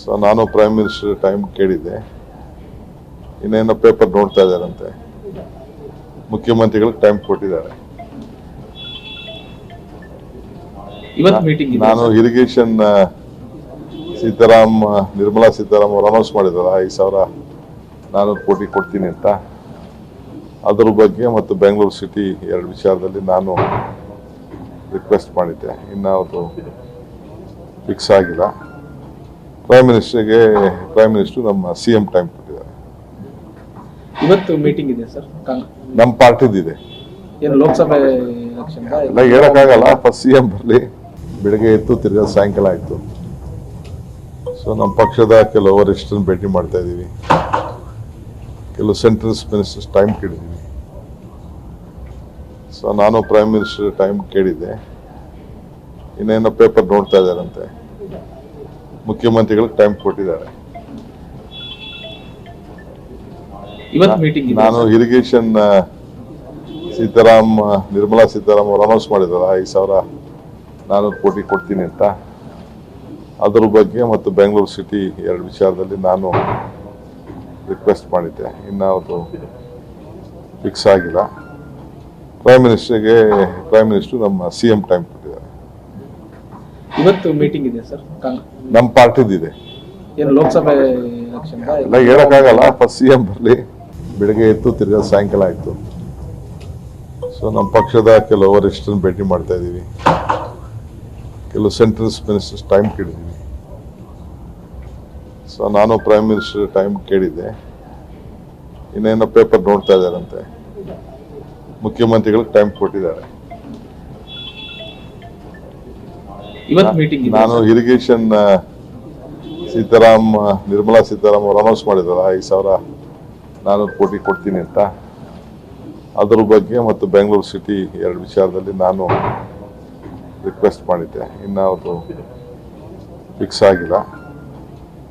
So ನಾನು prime minister time ಕೇಳಿದ್ದೆ. ಇನ್ನೇನೋ ಪೇಪರ್ ನೋಡ್ತಾ ಇದ್ದಾರಂತೆ. ಮುಖ್ಯಮಂತ್ರಿಗಳಿಗೆ ಟೈಮ್ ಕೊಟ್ಟಿದ್ದಾರೆ. ನಾನು ಇರಿಗೇಷನ್ ಸೀತಾರಾಮ್ ನಿರ್ಮಲಾ ಸೀತಾರಾಮ್ ಅವರು ಅನೌನ್ಸ್ ಮಾಡಿದಾರ ಐದು ಸಾವಿರ ನಾನ್ನೂರು ಕೋಟಿ ಕೊಡ್ತೀನಿ ಅಂತ. ಅದ್ರ ಬಗ್ಗೆ ಮತ್ತು ಬೆಂಗಳೂರು ಸಿಟಿ ಎರಡು ವಿಚಾರದಲ್ಲಿ ನಾನು ರಿಕ್ವೆಸ್ಟ್ ಮಾಡಿದ್ದೆ. ಇನ್ನು ಅದು ಫಿಕ್ಸ್ ಆಗಿಲ್ಲ. ಪ್ರೈಮ್ ಮಿನಿಸ್ಟರ್ಗೆ ಪ್ರೈಮ್ ಮಿನಿಸ್ಟರ್ ನಮ್ಮ ಸಿ ಎಂ ಟೈಮ್ ಕೊಟ್ಟಿದ್ದಾರೆ. ಇವತ್ತು ಮೀಟಿಂಗ್ ಇದೆ ಸರ್ ನಮ್ಮ ಪಾರ್ಟಿದಿದೆ. ಏನು ಲೋಕಸಭೆ ಎಲ್ಲ ಹೇಳಕ್ಕಾಗಲ್ಲ ಫಸ್ಟ್ ಸಿ ಎಂ ಬರಲಿ. ಬೆಳಗ್ಗೆ ಇತ್ತು ತಿರ್ಗಾ ಸಾಯಂಕಾಲ ಆಯಿತು. ಸೊ ನಮ್ಮ ಪಕ್ಷದ ಕೆಲವು ವರಿಷ್ಠರನ್ನ ಭೇಟಿ ಮಾಡ್ತಾ ಇದ್ದೀವಿ. ಕೆಲವು ಸೆಂಟ್ರಲ್ ಮಿನಿಸ್ಟರ್ಸ್ ಟೈಮ್ ಕೇಳಿದ್ದೀವಿ. ಸೊ ನಾನು ಪ್ರೈಮ್ ಮಿನಿಸ್ಟರ್ ಟೈಮ್ ಕೇಳಿದ್ದೆ. ಇನ್ನೇನೋ ಪೇಪರ್ ನೋಡ್ತಾ ಇದ್ದಾರಂತೆ. ಮುಖ್ಯಮಂತ್ರಿಗಳಿಗೆ ಟೈಮ್ ಕೊಟ್ಟಿದ್ದಾರೆ. ನಾನು ಇರಿಗೇಷನ್ ಸೀತಾರಾಮ್ ನಿರ್ಮಲಾ ಸೀತಾರಾಮ್ ಅವರು ಅನೌನ್ಸ್ ಮಾಡಿದಾರ ಐದು ಸಾವಿರ ನಾನ್ನೂರು ಕೋಟಿ ಕೊಡ್ತೀನಿ ಅಂತ. ಅದ್ರ ಬಗ್ಗೆ ಮತ್ತು ಬೆಂಗಳೂರು ಸಿಟಿ ಎರಡು ವಿಚಾರದಲ್ಲಿ ನಾನು ರಿಕ್ವೆಸ್ಟ್ ಮಾಡಿದ್ದೆ. ಇನ್ನು ಅದು ಫಿಕ್ಸ್ ಆಗಿಲ್ಲ. ಪ್ರೈಮ್ ಮಿನಿಸ್ಟರ್ಗೆ ಪ್ರೈಮ್ ಮಿನಿಸ್ಟರ್ ನಮ್ಮ ಸಿ ಎಂ ಟೈಮ್ ಇವತ್ತು ಮೀಟಿಂಗ್ ಇದೆ ಸರ್. ನಮ್ಮ ಪಾರ್ಟಿದಿದೆ ಏನು ಲೋಕಸಭೆ ಎಲ್ಲ ಹೇಳಕ್ಕಾಗಲ್ಲ. ಫಸ್ಟ್ ಸಿ ಎಂ ಬರಲಿ. ಬೆಳಿಗ್ಗೆ ಇತ್ತು ತಿರ್ಗಾ ಸಾಯಂಕಾಲ ಆಯಿತು. ಸೊ ನಮ್ಮ ಪಕ್ಷದ ಕೆಲವು ವರಿಷ್ಠರನ್ನ ಭೇಟಿ ಮಾಡ್ತಾ ಇದ್ದೀವಿ ಕೆಲವು ಸೆಂಟ್ರಲ್ಸ್ ಮಿನಿಸ್ಟರ್ಸ್ ಟೈಮ್ ಕೇಳಿದ್ದೀವಿ ಸೊ ನಾನು ಪ್ರೈಮ್ ಮಿನಿಸ್ಟರ್ ಟೈಮ್ ಕೇಳಿದ್ದೆ. ಇನ್ನೇನೋ ಪೇಪರ್ ನೋಡ್ತಾ ಇದ್ದಾರಂತೆ. ಮುಖ್ಯಮಂತ್ರಿಗಳಿಗೆ ಟೈಮ್ ಕೊಟ್ಟಿದ್ದಾರೆ. ನಾನು ಇರಿಗೇಷನ್ ಸೀತಾರಾಮ್ ನಿರ್ಮಲಾ ಸೀತಾರಾಮ್ ಅವರು ಅನೌನ್ಸ್ ಮಾಡಿದಾರ ಐದು ಸಾವಿರ ನಾನ್ನೂರು ಕೋಟಿ ಕೊಡ್ತೀನಿ ಅಂತ. ಅದ್ರ ಬಗ್ಗೆ ಮತ್ತು ಬೆಂಗಳೂರು ಸಿಟಿ ಎರಡು ವಿಚಾರದಲ್ಲಿ ನಾನು ರಿಕ್ವೆಸ್ಟ್ ಮಾಡಿದ್ದೆ. ಇನ್ನು ಅದು ಫಿಕ್ಸ್ ಆಗಿಲ್ಲ.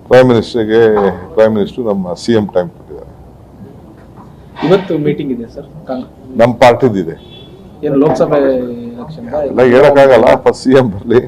ಪ್ರೈಮ್ ಮಿನಿಸ್ಟರ್ಗೆ ಪ್ರೈಮ್ ಮಿನಿಸ್ಟರ್ ನಮ್ಮ ಸಿ ಎಂ ಟೈಮ್ ಕೊಟ್ಟಿದ್ದಾರೆ. ಇವತ್ತು ಮೀಟಿಂಗ್ ಇದೆ ಸರ್. ನಮ್ಮ ಪಾರ್ಟಿದಿದೆ. ಏನು ಲೋಕಸಭೆ ಎಲ್ಲ ಹೇಳಕ್ಕಾಗಲ್ಲ ಫಸ್ಟ್ ಸಿ ಎಂ ಬರಲಿ.